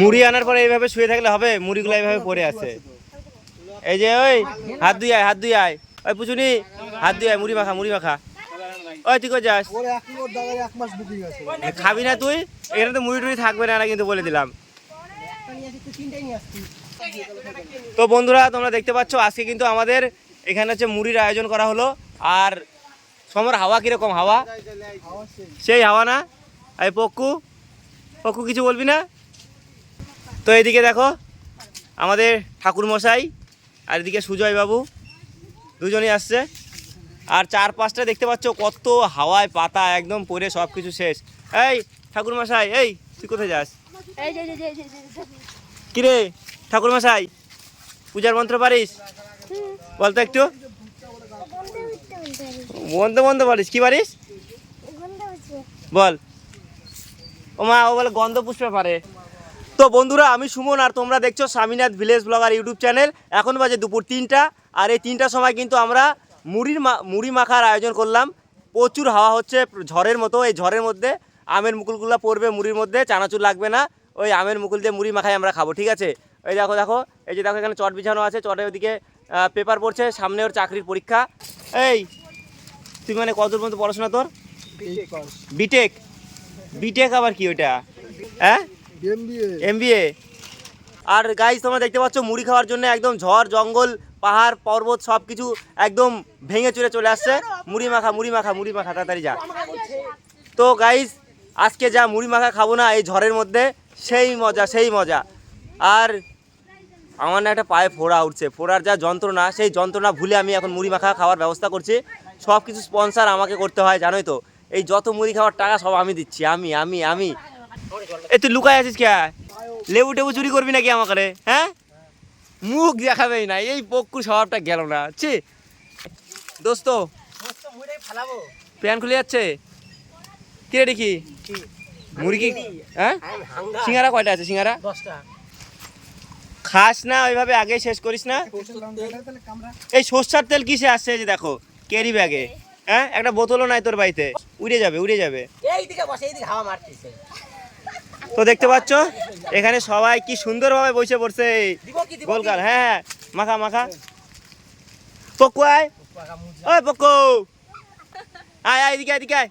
মুড়ি আনার পরে এইভাবে শুয়ে থাকলে হবে? মুড়িগুলো এইভাবে পড়ে আছে। এই যে ওই হাত দুই আয় হাত দুই আয়। ওই পুচুনি হাত দুই আয় মুড়ি মাখা মুড়ি মাখা। ওই তুই কই যাস? খাবি না তুই? এখানে তো মুড়ি টুড়ি থাকবে না না কিন্তু বলে দিলাম। তো বন্ধুরা তোমরা দেখতে পাচ্ছ আজকে কিন্তু আমাদের এখানে হচ্ছে মুড়ির আয়োজন করা হলো। আর সমর হাওয়া কীরকম হাওয়া? সেই হাওয়া না? এই পক্কু পক্কু কিছু বলবি না? তো এদিকে দেখো আমাদের ঠাকুর মশাই আর এদিকে সুজয় বাবু দুজনই আসছে। আর চার পাঁচটা দেখতে পাচ্ছ কত হাওয়ায় পাতা একদম পরে সব কিছু শেষ। এই ঠাকুর মশাই এই তুই কোথায় যাস। কিরে ঠাকুর মশাই পূজার মন্ত্র পারিস? বলতো একটু। বন্ধ বন্ধ পারিস কি পারিস? বল। ও মা ও বলে গন্ধ পুষ্পে পারে। তো বন্ধুরা আমি সুমন আর তোমরা দেখছ Swaminath village blogger YouTube channel. এখন বাজে দুপুর তিনটা আর এই তিনটার সময় কিন্তু আমরা মুড়ির মা মুড়ি মাখার আয়োজন করলাম। প্রচুর হাওয়া হচ্ছে ঝড়ের মতো এই ঝড়ের মধ্যে আমের মুকুলগুলো পড়বে মুড়ির মধ্যে চানাচুর লাগবে না। ওই আমের মুকুল দিয়ে মুড়ি মাখাই আমরা খাব ঠিক আছে? এই দেখো দেখো এই যে দেখো এখানে চট বিছানো আছে চটের ওদিকে পেপার পড়ছে সামনে ওর চাকরির পরীক্ষা। এই তুই মানে কত পর্যন্ত পড়াশোনা তোর? বিটেক বিটেক আবার কি ওইটা? হ্যাঁ? এমবিএ আর গাইজ তোমরা দেখতে পাচ্ছ, মুড়ি খাওয়ার জন্য একদম ঝড়, জঙ্গল, পাহাড়, পর্বত সব কিছু একদম ভেঙে চুরে চলে আসছে। মুড়ি মাখা মুড়ি মাখা মুড়ি মাখা, তাড়াতাড়ি যা। তো গাইজ আজকে যা মুড়ি মাখা খাব না, এই ঝড়ের মধ্যে, সেই মজা সেই মজা। আর আমার না একটা পায়ে ফোড়া উঠছে। ফোড়ার যা যন্ত্রণা, সেই যন্ত্রণা ভুলে আমি এখন মুড়ি মাখা খাওয়ার ব্যবস্থা করছি। সব কিছু স্পন্সার আমাকে করতে হয়, জানোই তো। এই যত মুড়ি খাওয়ার টাকা সব আমি দিচ্ছি, আমি আমি আমি। এ তুই লুকায় আছিস কে? লেবু টেবু চুরি করবি নাকি আমাকে হ্যাঁ? মুখ দেখাবেই না, এই পক্কু স্বভাবটা গেল না। ছি। দোস্ত, প্যান খুলে যাচ্ছে? কি রে দেখি? মুরগি হ্যাঁ? সিঙ্গারা কয়টা আছে, সিঙ্গারা? খাস না, ওইভাবে আগে শেষ করিস না। এই সর্ষার তেল কিসে আসছে যে দেখো ক্যারি ব্যাগে। হ্যাঁ? একটা বোতলও নাই তোর বাড়িতে। উড়ে যাবে উড়ে যাবে। এইদিকে বসে, এইদিকে হাওয়া মারতেছে। তো দেখতে পাচ্ছ এখানে সবাই কি সুন্দরভাবে বসে পড়ছে দিব কি হ্যাঁ মাখা মাখা। পক্কু আয়। ওই পক্কু আয় আয় এদিকে এদিকে আয়।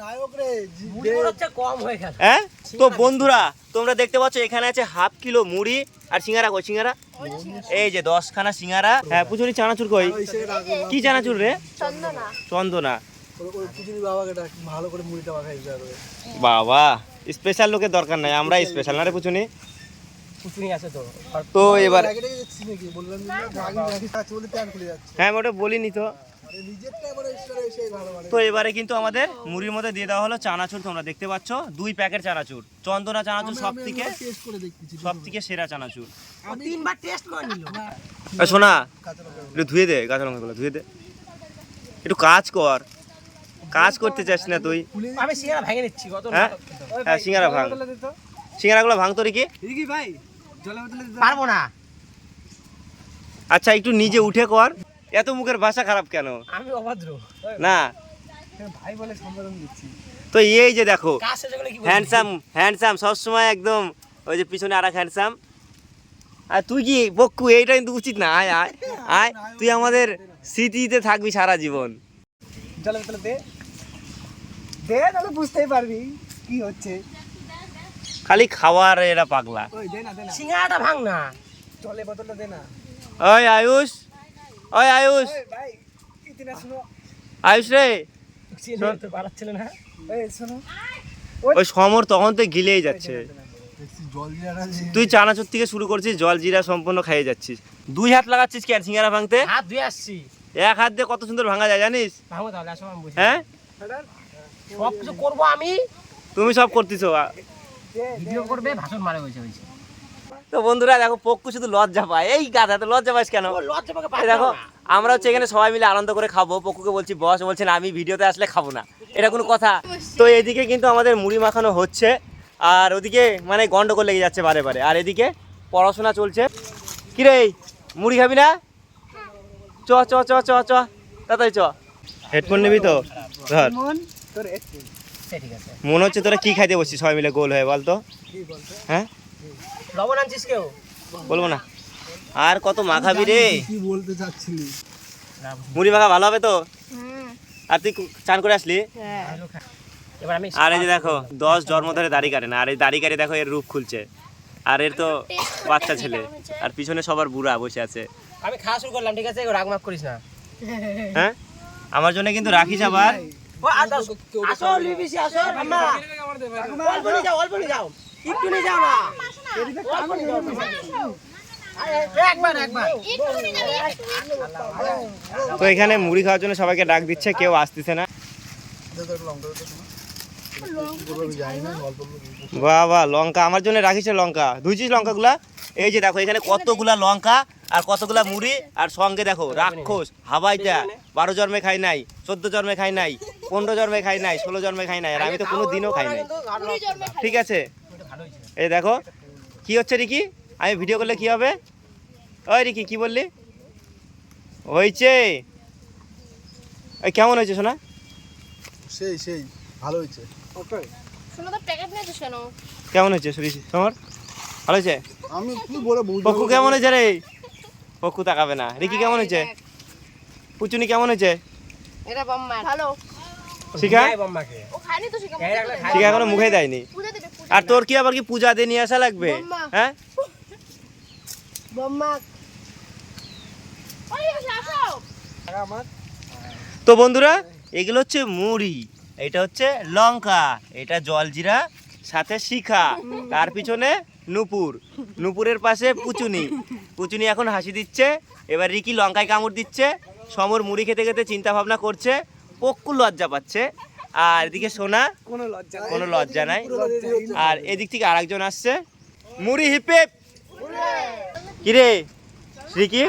নায়ক রে মুড়ি হচ্ছে কম হ্যাঁ তো বন্ধুরা তোমরা দেখতে পাচ্ছ এখানে আছে হাফ কিলো মুড়ি আর সিঙ্গারা কই সিঙ্গারা? এই যে দশখানা সিঙ্গারা। হ্যাঁ পুজোরি চানাচুর কই? কি চানাচুর রে? চন্দনা। চন্দনা। বাবা। স্পেশাল লোকের দরকার নাই আমরা স্পেশাল না রে পুচুনি? তো। তো এবার হ্যাঁ ওটা বলিনি তো। আরে নিজেরটা এবারে ঈশ্বরে এসে ভালো মানে। তো এবারে কিন্তু আমাদের মুড়ির মধ্যে দিয়ে দেওয়া হলো চানাচুর তোমরা দেখতে পাচ্ছ। দুই প্যাকেট চানাচুর। চন্দনা চানাচুর সব থেকে টেস্ট করে দেখতেছি সব থেকে সেরা চানাচুর। তিনবার টেস্ট করে নিল। শোনা। একটু ধুয়ে দে গাছ লঙ্কাগুলো ধুয়ে দে। একটু কাজ কর। কাজ করতে চাস না তুই? আমি সিঙ্গারা ভেঙে নিচ্ছি কত হ্যাঁ? হ্যাঁ সিঙ্গারা ভাঙ। সিঙ্গারাগুলো ভাঙ তোর কি? ভাই? পারব না। আচ্ছা একটু নিজে উঠে কর। এত মুখের ভাষা খারাপ কেন? আমি অভদ্র। না। ভাই বলে সম্বোধন দিচ্ছি। তো এই যে দেখো? হ্যান্ডসাম হ্যান্ডসাম সবসময় একদম ওই যে পিছনে আর এক হ্যান্ডসাম আর তুই কি বক্কু এইটা কিন্তু উচিত না। আয় আয় আয়। তুই আমাদের স্মৃতিতে থাকবি সারা জীবন। জলে বোতলে দে দে তাহলে বুঝতেই পারবি কি হচ্ছে। খালি খাওয়ার এরা পাগলা। ওই দে না দে না। সিঙ্গারাটা ভাঙ না। জলে বোতলটা দে না। ওই আয়ুষ। ওই আয়ুষ। এই ভাই ইতিনা শুনো। আয়ুষ রে। ছেলে তো পালাচ্ছিল না। এই শোনো। ওই সমর তখন তো গিলেই যাচ্ছে। তুই চানাচুর থেকে শুরু করছিস জল জিরা সম্পূর্ণ খাইয়ে যাচ্ছিস। দুই হাত লাগাচ্ছিস কেন সিঙ্গারা ভাঙতে? হাত ধুয়ে আসছি। এক হাত দিয়ে কত সুন্দর ভাঙা যায় জানিস? হ্যাঁ? সব কিছু করব আমি। তুমি সব করতেছো? ভিডিও করবে ভাষণ মারে হয়েছে হয়েছে তো বন্ধুরা দেখো পক্কু শুধু লজ্জা পায়। এই গাধা তো লজ্জা পাইস কেন? দেখো আমরা হচ্ছে এখানে সবাই মিলে আনন্দ করে খাব। পক্কুকে বলছি বস বলছেন আমি ভিডিওতে আসলে খাব না। এটা কোনো কথা। তো এদিকে কিন্তু আমাদের মুড়ি মাখানো হচ্ছে। আর ওদিকে মানে গন্ডগোল লেগে যাচ্ছে বারে বারে। আর এদিকে পড়াশোনা চলছে। কিরে মুড়ি খাবি না? চ চ চ চ চ। তাড়াতাড়ি চ। হেডফোন নিবি তো? ধর। মন তোর একটু সে ঠিক আছে। মনে হচ্ছে তোরা কি খাইতে বসছিস? সবাই মিলে গোল হয়ে বলতো কি হ্যাঁ? লবণ আনছিস কেউ? বলব না। আর কত মাখাবি রে? কি বলতে চাচ্ছিলি? মুড়ি মাখা ভালো হবে তো? আর তুই চান করে আসলি? হ্যাঁ। এবার আমি আর এই যে দেখো দশ জন্ম ধরে দাড়ি কাটে না আর এই দাড়ি কাটে দেখো এর রূপ খুলছে। আর এর তো বাচ্চা ছেলে। আর পিছনে সবার বুড়া বসে আছে। আমি খাওয়া শুরু করলাম ঠিক আছে? রাগ মাগ করিস না। হ্যাঁ? আমার জন্য কিন্তু রাখিস আবার। আসো লিবিসি আসো। আম্মা। অল্প নিয়ে যাও অল্প নিয়ে যাও। একটু নিয়ে যাও না। অল্প নিয়ে যাও একবার একবার। তো এখানে মুড়ি খাওয়ার জন্য সবাইকে ডাক দিচ্ছে কেউ আসতেছে না। বাহ বাহ লঙ্কা। আমার জন্য রাখিস লঙ্কা। ধুইছিস লঙ্কাগুলা? এই যে দেখো, এখানে কতগুলা লঙ্কা আর কতগুলা মুড়ি। আর সঙ্গে দেখো, রাক্ষস হাওয়াইটা বারো জন্মে খাই নাই, চোদ্দ জন্মে খাই নাই, পনেরো জন্মে খাই নাই, ষোলো জন্মে খাই নাই, আর আমি তো কোনো দিনও খাই নাই। ঠিক আছে? এই দেখো, কি হচ্ছে রিকি? আমি ভিডিও করলে কি হবে? ওই রিকি, কি বললি? হয়েছে কেমন হয়েছে শোনা সেই সেই। ভালো হয়েছে। শোনো তো প্যাকেট নিয়েছিস কেন? কেমন হয়েছে শরীর তোমার? ভালো হয়েছে? আমি কি বলে বুঝব পক্কু কেমন হয়েছে রে? পক্কু তাকাবে না। রিকি কেমন হয়েছে? পুচুনি কেমন হয়েছে? এটা বাম্মা ভালো। শিখা? ও খায়নি তো শিখা এই রাখলে খাই শিখা এখনও মুখে দেয়নি। পূজা দেবে। পূজা আর তোর কি আবার কি পূজা দিয়ে নিয়ে আসা লাগবে? হ্যাঁ? বাম্মা। তো বন্ধুরা এগুলো হচ্ছে মুড়ি। এটা হচ্ছে লঙ্কা এটা জলজিরা সাথে শিখা তার পিছনে নুপুর নুপুরের পাশে পুচুনি। পুচুনি এখন হাসি দিচ্ছে এবার রিকি লঙ্কায় কামড় দিচ্ছে সমর মুড়ি খেতে খেতে চিন্তা ভাবনা করছে পক্কু লজ্জা পাচ্ছে আর এদিকে সোনা কোনো লজ্জা কোনো লজ্জা নাই। আর এদিক থেকে আরেকজন আসছে মুড়ি হিপে। কিরে রিকি?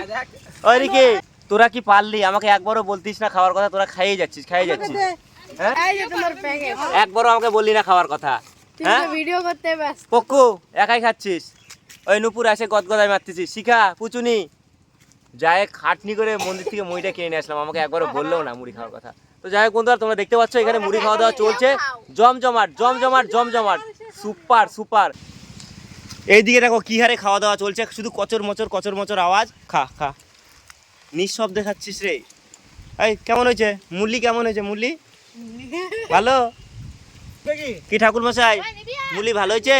ওই রিকি তোরা কি পারলি? আমাকে একবারও বলতিস না খাওয়ার কথা তোরা খাইয়ে যাচ্ছিস খাইয়ে যাচ্ছিস। হ্যাঁ? এই যে তোমার প্যাকেট একবারও আমাকে বললি না খাওয়ার কথা হ্যাঁ? ভিডিও করতে ব্যস্ত। পক্কু একাই খাচ্ছিস? ওই নুপুর এসে গদগদায় মারতেছিস। শিখা পুচুনি। যায় খাটনি করে মন্দির থেকে মুড়িটা কিনে নিয়ে আসলাম। আমাকে একবারও বললেও না মুড়ি খাওয়ার কথা। তো যাই হোক বন্ধুরা তোমরা দেখতে পাচ্ছ এখানে মুড়ি খাওয়া দাওয়া চলছে। জমজমাট জমজমাট জমজমাট। Super super. এইদিকে দেখো কি হারে খাওয়া দাওয়া চলছে। শুধু কচর মচর কচর মচর আওয়াজ। খা খা। নিঃশব্দে খাচ্ছিস রে। এই কেমন হয়েছে? মুরলি কেমন হয়েছে? মুরলি? ভালো? কি ঠাকুর মশাই? মুরলি ভালো হয়েছে?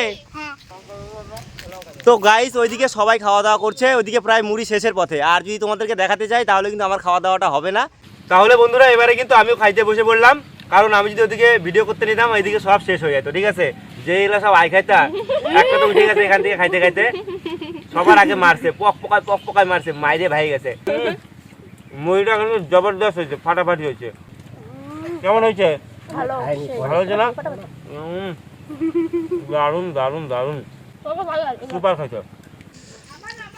তো গাইস ওইদিকে সবাই খাওয়া দাওয়া করছে ওইদিকে প্রায় মুড়ি শেষের পথে। আর যদি তোমাদেরকে দেখাতে চাই তাহলে কিন্তু আমার খাওয়া দাওয়াটা হবে না। তাহলে বন্ধুরা এবারে কিন্তু আমিও খাইতে বসে পড়লাম। কারণ আমি যদি ওদিকে ভিডিও করতে নিতাম ওইদিকে সব শেষ হয়ে যেত ঠিক আছে? যে এগুলো সব আই খাইতা একটা তো উঠে গেছে এখান থেকে খাইতে খাইতে। সবার আগে মারছে পক পকায় পক পকায় মারছে মাইরে ভাই গেছে। মুড়িটা কিন্তু জবরদস্ত হয়েছে ফাটাফাটি হয়েছে। কেমন হয়েছে? ভালো। হয়েছে না? দারুণ দারুণ দারুণ। সুপার খাইছো।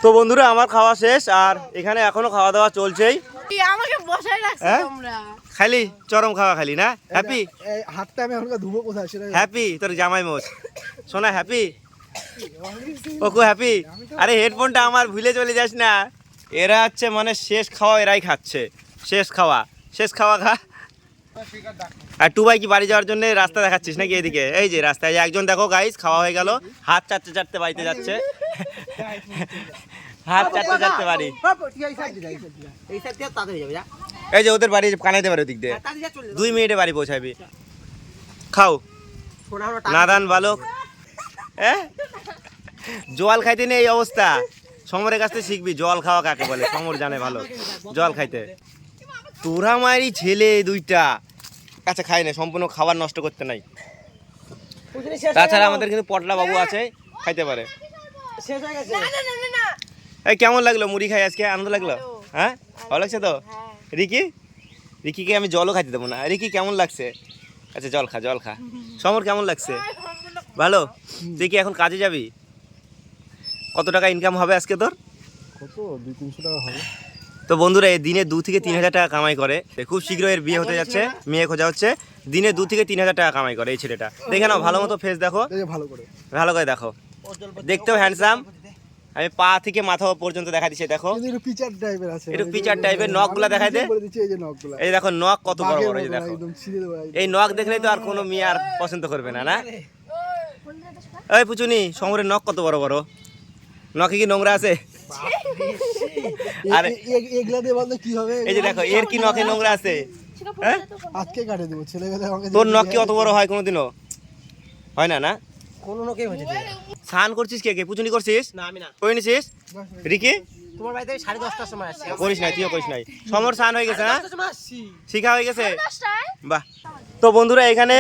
তো বন্ধুরা আমার খাওয়া শেষ আর এখানে এখনও খাওয়া দাওয়া চলছেই। আমাকে বসায় রাখছো হ্যাঁ? তোমরা? খালি চরম খাওয়া খালি না? হ্যাপি হাতটা আমি এখনকার ধুবো কোথায় সেটা হ্যাপি তোর জামাই মোষ শোনা হ্যাপি ওকু হ্যাপি আরে হেডফোনটা আমার ভুলে চলে যাস না। এরা হচ্ছে মানে শেষ খাওয়া এরাই খাচ্ছে। শেষ খাওয়া। শেষ খাওয়া খা আর টু ভাই কি বাড়ি যাওয়ার জন্য রাস্তা দেখাচ্ছিস নাকি এদিকে? এই যে রাস্তায় একজন দেখো গাইস খাওয়া হয়ে গেল। হাত চাটতে চাটতে বাড়িতে যাচ্ছে। হাত চাটতে চাটতে বাড়ি। এই যা ওদের বাড়ি কানাইতে পারে ওদিক দিয়ে। দুই মিনিটে বাড়ি পৌঁছাবি। খাও। নাদান বালক। হ্যাঁ জল খাইতে নেই এই অবস্থা। সমরের কাছ থেকে শিখবি, জল খাওয়া কাকে বলে? সমর জানে ভালো। জল খাইতে। তোরা মায়েরই ছেলে দুইটা। আচ্ছা খাই না সম্পূর্ণ খাবার নষ্ট করতে নাই। তাছাড়া আমাদের কিন্তু পটলা বাবু আছে খাইতে পারে। শেষ গেছে? না না না না এই কেমন লাগল মুড়ি খাই আজকে? আনন্দ লাগল? হ্যাঁ? ভালো লাগছে তো? হ্যাঁ। রিকি? রিকিকে আমি জলও খাইতে দেবো না। রিকি কেমন লাগছে? আচ্ছা জল খা জল খা। সমর কেমন লাগছে? ভালো? তুই কি এখন কাজে যাবি? কত টাকা ইনকাম হবে আজকে তোর? কত? দুই তিনশো টাকা হবে। তো বন্ধুরা এই দিনে দু থেকে তিন হাজার টাকা কামাই করে। খুব শীঘ্র এর বিয়ে হতে যাচ্ছে মেয়ে খোঁজা হচ্ছে। দিনে দু থেকে তিন হাজার টাকা কামাই করে এই ছেলেটা। দেখে নাও ভালো মতো ফেস দেখো। ভালো করে। ভালো করে দেখো। দেখতেও হ্যান্ডসাম আমি পা থেকে মাথা পর্যন্ত দেখা দিচ্ছে দেখো। একটু পিচার টাইপের আছে। একটু পিচার টাইপের নখগুলা দেখাই দে। এই যে নখগুলা। এই দেখো নখ কত বড় বড় এই দেখো। এই নখ দেখলেই তো আর কোনো মেয়ে আর পছন্দ করবে না না? এই পুচুনি সমরের নখ কত বড় বড়? নখে কি নোংরা আছে? আরে- এগুলা দিয়ে বলতে কি হবে? এই যে দেখো এর কি নখে নোংরা আছে? হ্যাঁ? আজকে কাটে দেবো ছেলে গেলে আমাকে তোর নখ কি অত বড় হয় কোনোদিনও? হয় না না? কোনো লোকেই হয়েছে স্নান করছিস কে কে? পুচুনি করছিস? না আমি না। করে নিছিস রিকি? তোমার বাড়িতে সাড়ে দশটার সময় আসছি। করিস নাই তুইও করিস নাই। সমর স্নান হয়ে গেছে না আসছি। শিখা হয়ে গেছে? বাহ। তো বন্ধুরা এখানে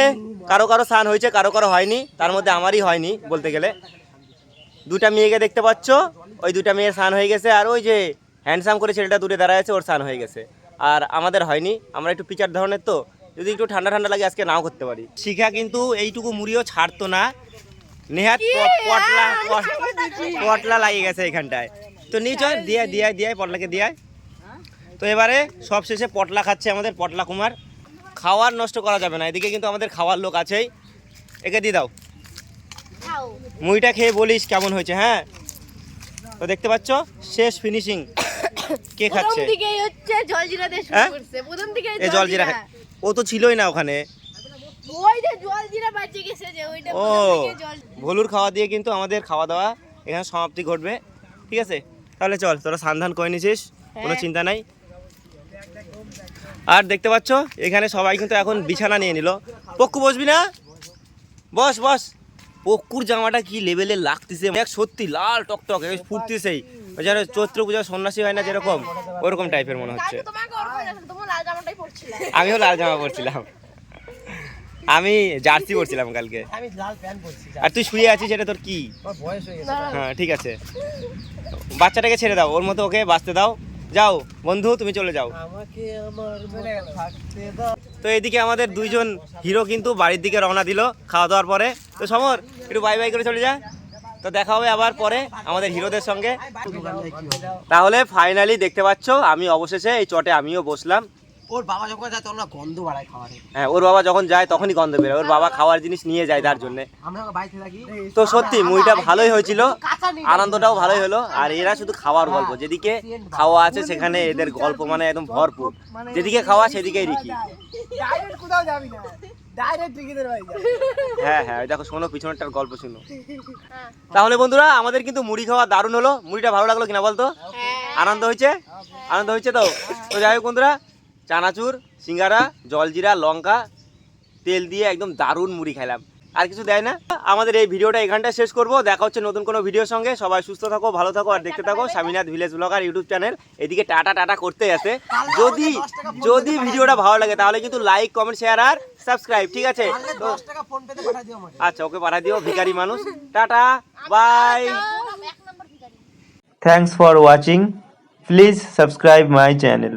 কারও কারও স্নান হয়েছে কারও কারও হয়নি তার মধ্যে আমারই হয়নি বলতে গেলে। দুটা মেয়েকে দেখতে পাচ্ছ। ওই দুটা মেয়ের স্নান হয়ে গেছে আর ওই যে হ্যান্ডসাম করে ছেলেটা দূরে দাঁড়ায় আছে ওর স্নান হয়ে গেছে। আর আমাদের হয়নি আমরা একটু পিচার ধরনের তো যদি একটু ঠান্ডা ঠান্ডা লাগে আজকে নাও করতে পারি। শিখা কিন্তু এইটুকু মুড়িও ছাড়তো না। নেহাত পটলা পটলা লাগিয়ে গেছে এখানটায়। তো নিচ দিয়ে দিয়ে দিয়ে পটলাকে দিয়ে তো এবারে সব শেষে পটলা খাচ্ছে আমাদের পটলা কুমার। খাওয়ার নষ্ট করা যাবে না এদিকে কিন্তু আমাদের খাওয়ার লোক আছেই। একে দিয়ে দাও। মুড়িটা খেয়ে বলিস কেমন হয়েছে হ্যাঁ? তো দেখতে পাচ্ছ শেষ ফিনিশিং কে খাচ্ছে? জলজিরা হ্যাঁ? এ জল জিরা ও তো ছিলই না ওখানে। জলজিরা ও ভলুর খাওয়া দিয়ে কিন্তু আমাদের খাওয়া দাওয়া এখানে সমাপ্তি ঘটবে। ঠিক আছে? তাহলে চল তোরা সান্ধান করে নিছিস কোনো হ্যাঁ। চিন্তা নাই। আর দেখতে পাচ্ছ এখানে সবাই কিন্তু এখন বিছানা নিয়ে নিল। পক্কু বসবি না? বস বস। পক্কুর জামাটা কি লেভেলে লাগতেছে? এক সত্যি লাল টকটক এই ফুটতেছেই ওই যেন চৈত্র পূজা সন্ন্যাসী হয় না যেরকম ওরকম টাইপের মনে হচ্ছে। আমিও লাল জামা পরছিলাম। আমি জার্সি পরছিলাম কালকে। আমি লাল প্যান্ট পরছি আর তুই শুয়ে আছিস এটা তোর কি? হয়ে গেছে। হ্যাঁ ঠিক আছে। বাচ্চাটাকে ছেড়ে দাও ওর মতো ওকে বাঁচতে দাও। যাও বন্ধু তুমি চলে যাও। তো এদিকে আমাদের দুইজন হিরো কিন্তু বাড়ির দিকে রওনা দিল খাওয়া দাওয়ার পরে। তো সমর একটু বাই বাই করে চলে যা। তো দেখা হবে আবার পরে আমাদের হিরোদের সঙ্গে। তাহলে ফাইনালি দেখতে পাচ্ছ আমি অবশেষে এই চটে আমিও বসলাম। ওর বাবা যখন যায় তখন গন্ধ বাড়ায় খাবারে। হ্যাঁ ওর বাবা যখন যায় তখনই গন্ধ বেরোয়। ওর বাবা খাওয়ার জিনিস নিয়ে যায় তার জন্য। তো সত্যি মুভিটা ভালোই হয়েছিল। আনন্দটাও ভালোই হলো। আর এরা শুধু খাওয়ার গল্প। যেদিকে খাওয়া আছে সেখানে এদের গল্প মানে একদম ভরপুর। যেদিকে খাওয়া সেদিকেই রিকি। কোথাও যাবি না। ডাইরেক্ট টিকিটের বাড়ি হ্যাঁ হ্যাঁ দেখো শোনো পিছনেরটার গল্প শুনো। তাহলে বন্ধুরা আমাদের কিন্তু মুড়ি খাওয়া দারুণ হলো। মুড়িটা ভালো লাগল কিনা বলতো? আনন্দ হয়েছে? আনন্দ হয়েছে তো? তো যাই হোক বন্ধুরা চানাচুর সিঙ্গারা জলজিরা লঙ্কা তেল দিয়ে একদম দারুণ মুড়ি খেলাম আর কিছু দেয় না। আমাদের এই ভিডিওটা এখানটায় শেষ করব। দেখা হচ্ছে নতুন কোনো ভিডিওর সঙ্গে। সবাই সুস্থ থাকো, ভালো থাকো, আর দেখতে থাকো Swaminath village blogger YouTube channel. এদিকে টাটা টাটা করতে আছে। যদি যদি ভিডিওটা ভালো লাগে তাহলে কিন্তু লাইক, কমেন্ট, শেয়ার আর সাবস্ক্রাইব, ঠিক আছে? তো আচ্ছা ওকে পাঠা দিও, ভিখারি মানুষ। Tata, bye. এক for watching please subscribe my channel.